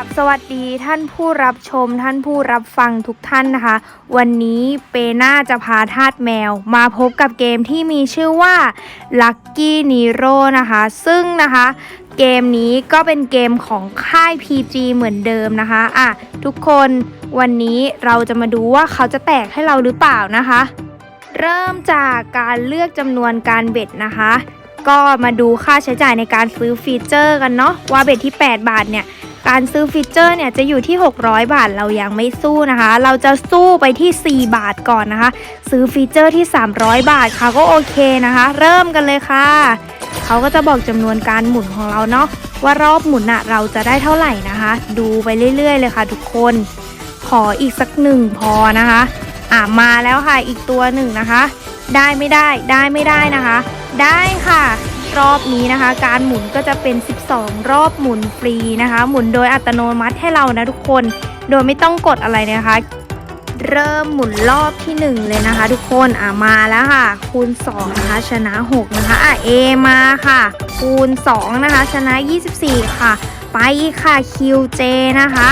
ราบสวัสดีท่านผู้รับชมท่านผู้รับฟังทุกท่านนะคะ วันนี้เปน่าจะพาทาสแมว มาพบกับเกมที่มีชื่อว่า Lucky Nero นะคะ ซึ่งนะคะ เกมนี้ก็เป็นเกมของค่าย PG เหมือนเดิมนะคะอะทุกคนวันนี้เราจะมาดูว่าเขาจะแตกให้เราหรือเปล่านะคะ เริ่มจากการเลือกจำนวนการเบ็ดนะคะ ก็มาดูค่าใช้จ่ายในการซื้อฟีเจอร์กันเนาะว่าเบ็ดที่ 8 บาทเนี่ย การซื้อฟีเจอร์เนี่ยจะอยู่ที่ 600 บาทเรายังไม่สู้นะคะ เราจะสู้ไปที่ 4 บาทก่อนนะคะ ซื้อฟีเจอร์ที่ 300 บาทค่ะก็โอเคนะคะ เริ่มกันเลยค่ะ เขาก็จะบอกจำนวนการหมุนของเราเนาะว่ารอบหมุนอะเราจะได้เท่าไหร่นะคะ ดูไปเรื่อย ๆ เลยค่ะ ทุกคน ขออีกสักหนึ่งพอนะคะ อะมาแล้วค่ะอีกตัวหนึ่งนะคะ ได้ไม่ได้ได้ไม่ได้นะคะ ได้ค่ะ รอบนี้นะคะ การหมุนก็จะเป็น 12 รอบหมุนฟรีนะคะ หมุนโดยอัตโนมัติให้เรานะทุกคน โดยไม่ต้องกดอะไรนะคะ เริ่มหมุนรอบที่ 1 เลยนะคะ ทุกคนอะมาแล้วค่ะ คูณ 2 นะคะ ชนะ 6 นะคะอะ A มาค่ะ คูณ 2 นะคะ ชนะ 24 ค่ะ ไปค่ะ QJ นะคะ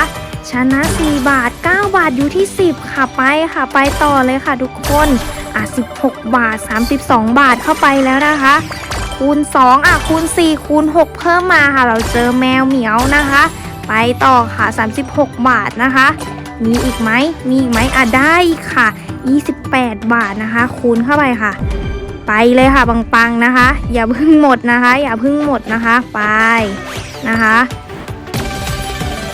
ชนะ 4 บาท 9 บาทอยู่ที่ 10 ค่ะไปค่ะ ไปต่อเลยค่ะทุกคน อะ 16 บาท 32 บาทเข้าไปแล้วนะคะ คูณ 2 อะ คูณ 4 คูณ 6 เพิ่มมาค่ะ เราเจอแมวเหมียวนะคะ ไปต่อค่ะ 36 บาทนะคะ มีอีกไหมมีอีกไหมอะได้อีกค่ะ 28 บาทนะคะ คูณเข้าไปค่ะ ไปเลยค่ะปังๆนะคะ อย่าเพิ่งหมดนะคะ อย่าเพิ่งหมดนะคะ ไปนะคะ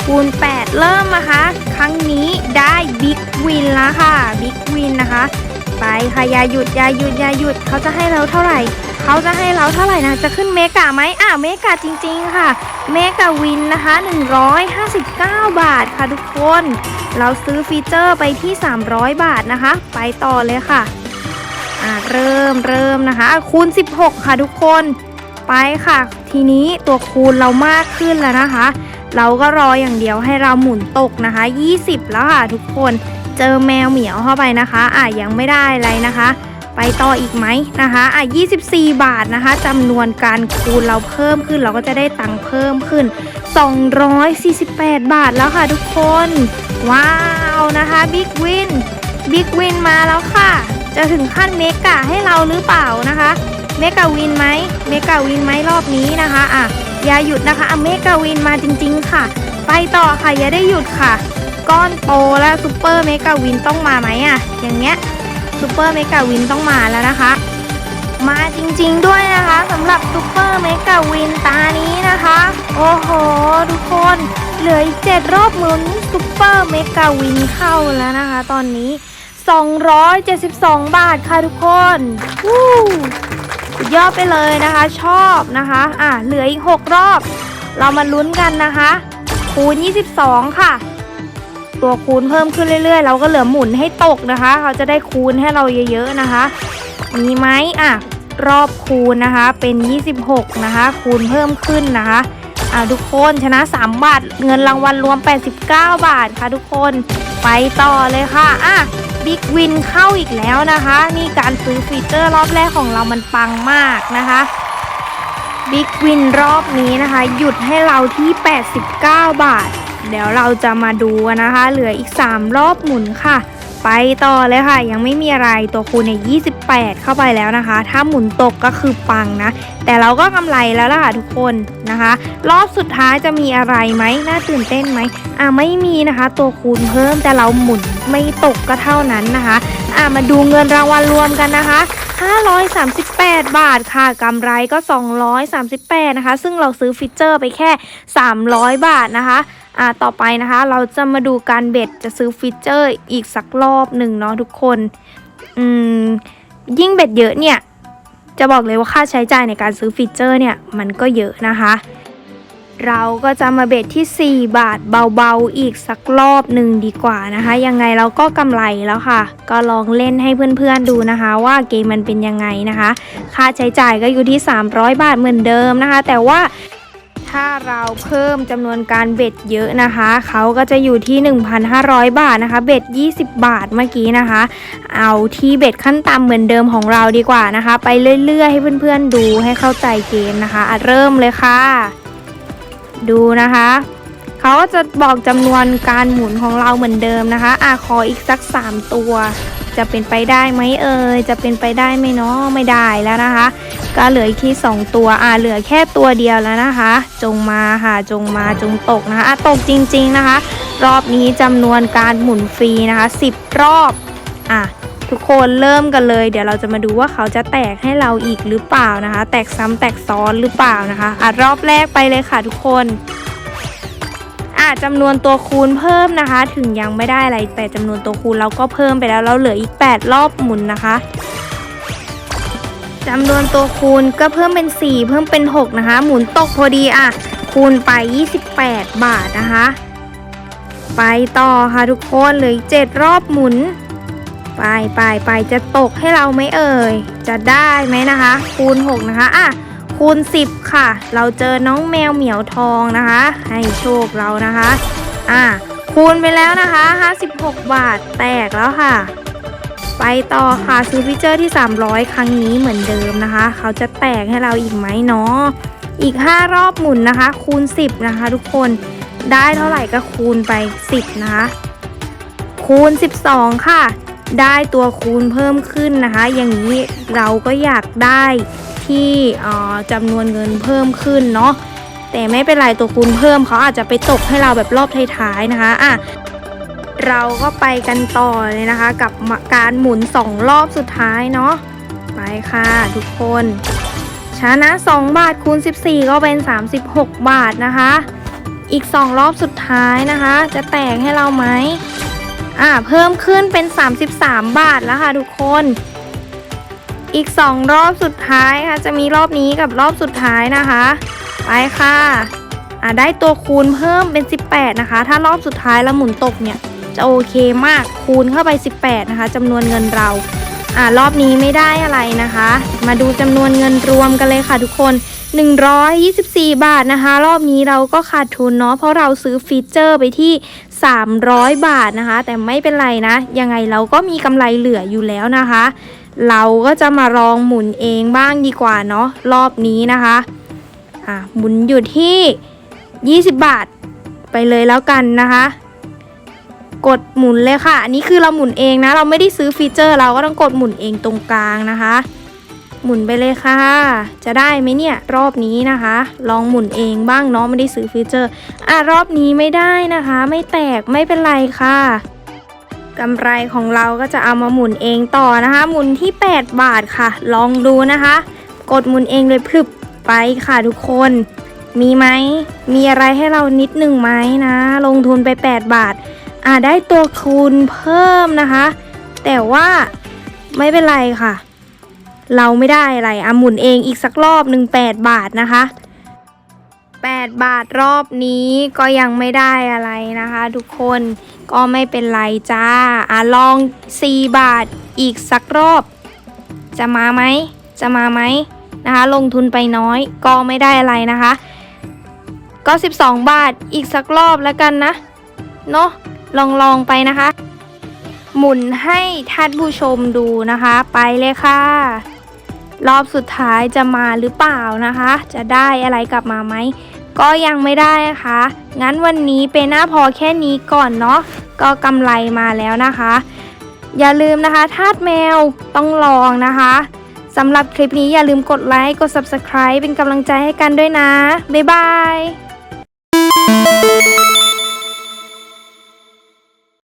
คูณ 8 เริ่มนะคะ ครั้งนี้ได้บิ๊กวินแล้วค่ะบิ๊กวินนะคะ ไปค่ะอย่าหยุดอย่าหยุดอย่าหยุดเขาจะให้เราเท่าไหร่ เขาจะให้เราเท่าไหร่นะ จะขึ้นเมกะไหมอะเมกะจริง ๆ ค่ะ เมกะวินนะคะ 159 บาทค่ะทุกคน เราซื้อฟีเจอร์ไปที่ 300 บาทนะคะ ไปต่อเลยค่ะอะ เริ่มเริ่มนะคะอะคูณ 16 ค่ะทุกคน ไปค่ะ ทีนี้ตัวคูณเรามากขึ้นแล้วนะคะ เราก็รออย่างเดียวให้เราหมุนตกนะคะ 20 แล้วค่ะทุกคน เจอแมวเหมียวเข้าไปนะคะ อะยังไม่ได้อะไรนะคะ ไปต่ออีกไหมนะคะอะ24 บาทนะคะจำนวนการคูณเราเพิ่มขึ้นเราก็จะได้ตังค์เพิ่มขึ้น 248 บาทแล้วค่ะทุกคน ว้าวนะคะบิ๊กวินบิ๊กวินมาแล้วค่ะ จะถึงขั้นเมกะให้เราหรือเปล่านะคะเมกะวินไหมเมกะวินไหมรอบนี้นะคะอะอย่าหยุดนะคะอเมกะวินมาจริง ๆ ค่ะ ไปต่อค่ะอย่าได้หยุดค่ะ ก้อนโตและซูเปอร์เมกะวินต้องมาไหมอะ อย่างเงี้ย ซูเปอร์เมกะวินต้องมาแล้วนะคะ มาจริงๆด้วยนะคะสำหรับซูเปอร์เมกะวินตานี้นะคะ โอ้โห ทุกคนเหลืออีกเจ็ดรอบหมุนซูเปอร์เมกะวินเข้าแล้วนะคะ ตอนนี้ 272 บาทค่ะทุกคนวู้สุดยอดไปเลยนะคะ ชอบนะคะ อะเหลืออีก 6 รอบ เรามาลุ้นกันนะคะคูณ22 ค่ะ ตัวคูณเพิ่มขึ้นเรื่อยๆ เราก็เหลือหมุนให้ตกนะคะ เขาจะได้คูณให้เราเยอะๆนะคะ มีไหมอะรอบคูณนะคะ เป็น 26 นะคะ คูณเพิ่มขึ้นนะคะอะทุกคนชนะ 3 บาท เงินรางวัลรวม 89 บาทค่ะทุกคนไปต่อเลยค่ะอะบิ๊กวินเข้าอีกแล้วนะคะ นี่การซื้อฟีเจอร์รอบแรกของเรามันปังมากนะคะบิ๊กวินรอบนี้นะคะ หยุดให้เราที่ 89 บาท เดี๋ยวเราจะมาดูนะคะ เหลืออีก 3 รอบหมุนค่ะ ไปต่อเลยค่ะ ยังไม่มีอะไรตัวคูณในย28 เข้าไปแล้วนะคะ ถ้าหมุนตกก็คือปังนะ แต่เราก็กำไรแล้วล่ะค่ะทุกคนนะคะ รอบสุดท้ายจะมีอะไรไหมน่าตื่นเต้นไหมอ่าไม่มีนะคะ ตัวคูณเพิ่มแต่เราหมุนไม่ตกก็เท่านั้นนะคะอ่ามาดูเงินรางวัลรวมกันนะคะ538 บาทค่ะกำไรก็ 238 นะคะ ซึ่งเราซื้อฟีเจอร์ไปแค่ 300 บาทนะคะ อ่าต่อไปนะคะ เราจะมาดูการเบ็ดจะซื้อฟีเจอร์อีกสักรอบหนึ่งเนาะทุกคนอืมยิ่งเบ็ดเยอะเนี่ย จะบอกเลยว่าค่าใช้จ่ายในการซื้อฟีเจอร์เนี่ยมันก็เยอะนะคะ เราก็จะมาเบ็ดที่ 4 บาทเบาๆอีกสักรอบหนึ่งดีกว่านะคะ ยังไงเราก็กำไรแล้วค่ะ ก็ลองเล่นให้เพื่อนๆดูนะคะ ว่าเกมมันเป็นยังไงนะคะ ค่าใช้จ่ายก็อยู่ที่ 300 บาทเหมือนเดิมนะคะ แต่ว่า ถ้าเราเพิ่มจำนวนการเบ็ดเยอะนะคะ เขาก็จะอยู่ที่ 1,500 บาทนะคะ เบ็ด 20 บาทเมื่อกี้นะคะ เอาที่เบ็ดขั้นต่ำเหมือนเดิมของเราดีกว่านะคะ ไปเรื่อยๆ ให้เพื่อนๆดูให้เข้าใจเกมนะคะอะเริ่มเลยค่ะ ดูนะคะเขาก็จะบอกจำนวนการหมุนของเราเหมือนเดิมนะคะอะขออีกสัก 3 ตัว จะเป็นไปได้ไหมเอ่ยจะเป็นไปได้ไหมเนาะไม่ได้แล้วนะคะ ก็เหลืออีกที่ 2 ตัวอะเหลือแค่ตัวเดียวแล้วนะคะ จงมาค่ะจงมาจงตกนะคะะตกจริง ๆนะคะ รอบนี้จำนวนการหมุนฟรีนะคะ 10 รอบอะทุกคนเริ่มกันเลย เดี๋ยวเราจะมาดูว่าเขาจะแตกให้เราอีกหรือเปล่านะคะ แตกซ้ำแตกซ้อนหรือเปล่านะคะอะรอบแรกไปเลยค่ะทุกคน อะจำนวนตัวคูณเพิ่มนะคะ ถึงยังไม่ได้อะไรแต่จำนวนตัวคูณเราก็เพิ่มไปแล้วเราเหลืออีก 8 รอบหมุนนะคะจำนวนตัวคูณก็เพิ่มเป็น 4 เพิ่มเป็น 6 นะคะ หมุนตกพอดีอะ คูณไป 28 บาทนะคะ ไปต่อค่ะทุกคนเหลืออีก7รอบหมุน ไปไปไปจะตกให้เราไหมเอ่ย จะได้ไหมนะคะ คูณ 6 นะคะอะ คูณ 10 ค่ะ เราเจอน้องแมวเหมียวทองนะคะ ให้โชคเรานะคะ อะคูณไปแล้วนะคะ 56 บาทแตกแล้วค่ะ ไปต่อค่ะซื้อฟิเจอร์ที่ 300 ครั้งนี้เหมือนเดิมนะคะ เขาจะแตกให้เราอีกไหมเนาะอีก 5 รอบหมุนนะคะ คูณ 10 นะคะ ทุกคนได้เท่าไหร่ก็คูณไป 10 นะคะ คูณ 12 ค่ะ ได้ตัวคูณเพิ่มขึ้นนะคะ อย่างนี้เราก็อยากได้ ที่จำนวนเงินเพิ่มขึ้นเนาะแต่ไม่เป็นไรตัวคูณเพิ่มเขาอาจจะไปตกให้เราแบบรอบท้ายๆนะคะอะเราก็ไปกันต่อเลยนะคะ กับการหมุน 2 รอบสุดท้ายเนาะไปค่ะทุกคนชนะ 2 บาทคูณ 14 ก็เป็น 36 บาทนะคะ อีก 2 รอบสุดท้ายนะคะ จะแตกให้เราไหมอ่าเพิ่มขึ้นเป็น 33 บาทแล้วค่ะทุกคน อีก 2 รอบสุดท้ายค่ะ จะมีรอบนี้กับรอบสุดท้ายนะคะ ไปค่ะอ่าได้ตัวคูณเพิ่มเป็น 18 นะคะ ถ้ารอบสุดท้ายแล้วหมุนตกเนี่ย จะโอเคมากคูณเข้าไป 18 นะคะจำนวนเงินเราอ่ารอบนี้ไม่ได้อะไรนะคะ มาดูจำนวนเงินรวมกันเลยค่ะทุกคน 124 บาทนะคะ รอบนี้เราก็ขาดทุนเนาะเพราะเราซื้อฟีเจอร์ไปที่ 300 บาทนะคะ แต่ไม่เป็นไรนะ ยังไงเราก็มีกำไรเหลืออยู่แล้วนะคะ เราก็จะมาลองหมุนเองบ้างดีกว่าเนาะรอบนี้นะคะอะหมุนอยู่ที่ 20 บาทไปเลยแล้วกันนะคะ กดหมุนเลยค่ะ อันนี้คือเราหมุนเองนะ เราไม่ได้ซื้อฟีเจอร์ เราก็ต้องกดหมุนเองตรงกลางนะคะ หมุนไปเลยค่ะ จะได้ไหมเนี่ยรอบนี้นะคะ ลองหมุนเองบ้างเนาะไม่ได้ซื้อฟีเจอร์ อะรอบนี้ไม่ได้นะคะ ไม่แตกไม่เป็นไรค่ะกำไรของเราก็จะเอามาหมุนเองต่อนะคะ หมุนที่ 8 บาทค่ะ ลองดูนะคะ กดหมุนเองเลยพลึบไปค่ะทุกคน มีไหมมีอะไรให้เรานิดหนึ่งไหมนะ ลงทุนไป 8 บาท อ่าได้ตัวคูณเพิ่มนะคะ แต่ว่าไม่เป็นไรค่ะ เราไม่ได้อะไรอะหมุนเองอีกสักรอบหนึ่ง8บาทนะคะ8บาทรอบนี้ก็ยังไม่ได้อะไรนะคะ ทุกคนก็ไม่เป็นไรจ้าอะลอง4บาทอีกสักรอบ จะมาไหมจะมาไหมนะคะ ลงทุนไปน้อยก็ไม่ได้อะไรนะคะ ก็ 12 บาทอีกสักรอบแล้วกันนะเนาะลองลองไปนะคะ หมุนให้ท่านผู้ชมดูนะคะ ไปเลยค่ะ รอบสุดท้ายจะมาหรือเปล่านะคะ จะได้อะไรกลับมาไหม ก็ยังไม่ได้นะคะ งั้นวันนี้เป็นหน้าพอแค่นี้ก่อนเนาะ ก็กำไรมาแล้วนะคะ อย่าลืมนะคะ ทาสแมวต้องลองนะคะสำหรับคลิปนี้อย่าลืมกดไลค์ กด Subscribe เป็นกำลังใจให้กันด้วยนะ บ๊ายบาย